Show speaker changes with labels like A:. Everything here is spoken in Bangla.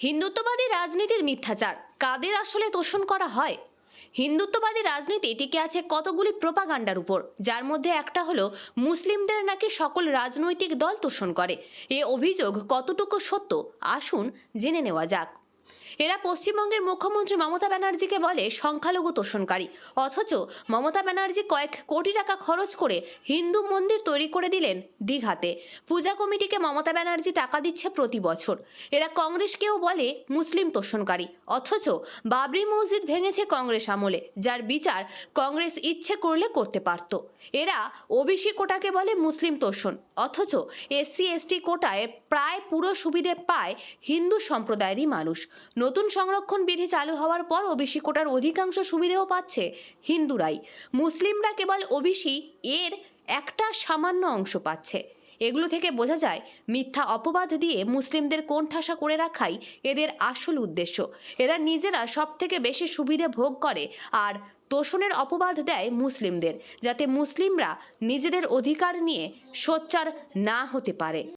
A: হিন্দুত্ববাদী রাজনীতির মিথ্যাচার, কাদের আসলে তোষণ করা হয়? হিন্দুত্ববাদী রাজনীতি টিকে আছে কতগুলি প্রপাগান্ডার উপর, যার মধ্যে একটা হলো মুসলিমদের নাকি সকল রাজনৈতিক দল তোষণ করে? এ অভিযোগ কতটুকু সত্য? আসুন জেনে নেওয়া যাক। এরা পশ্চিমবঙ্গের মুখ্যমন্ত্রী মমতা ব্যানার্জিকে বলে সংখ্যালঘু তোষণকারী। অথচ মমতা ব্যানার্জি কয়েক কোটি টাকা খরচ করে হিন্দু মন্দির তৈরি করে দিলেন দীঘাতে। পূজা কমিটিকে মমতা ব্যানার্জি টাকা দিচ্ছে প্রতি বছর। এরা কংগ্রেসকেও বলে মুসলিম তোষণকারী। অথচ বাবরি মসজিদ ভেঙেছে কংগ্রেস আমলে, যার বিচার কংগ্রেস ইচ্ছে করলে করতে পারত। এরা ওবিসি কোটাকে বলে মুসলিম তোষণ। অথচ এসসি, এসটি কোটায় প্রায় পুরো সুবিধে পায় হিন্দু সম্প্রদায়েরই মানুষ। নতুন সংরক্ষণ বিধি চালু হওয়ার পর ওবিসি কোটার অধিকাংশ সুবিধেও পাচ্ছে হিন্দুরাই। মুসলিমরা কেবল ওবিসি এর একটা সামান্য অংশ পাচ্ছে। এগুলো থেকে বোঝা যায়, মিথ্যা অপবাদ দিয়ে মুসলিমদের কোণঠাসা করে রাখাই এদের আসল উদ্দেশ্য। এরা নিজেরা সব থেকে বেশি সুবিধে ভোগ করে আর তোষণের অপবাদ দেয় মুসলিমদের, যাতে মুসলিমরা নিজেদের অধিকার নিয়ে সোচ্চার না হতে পারে।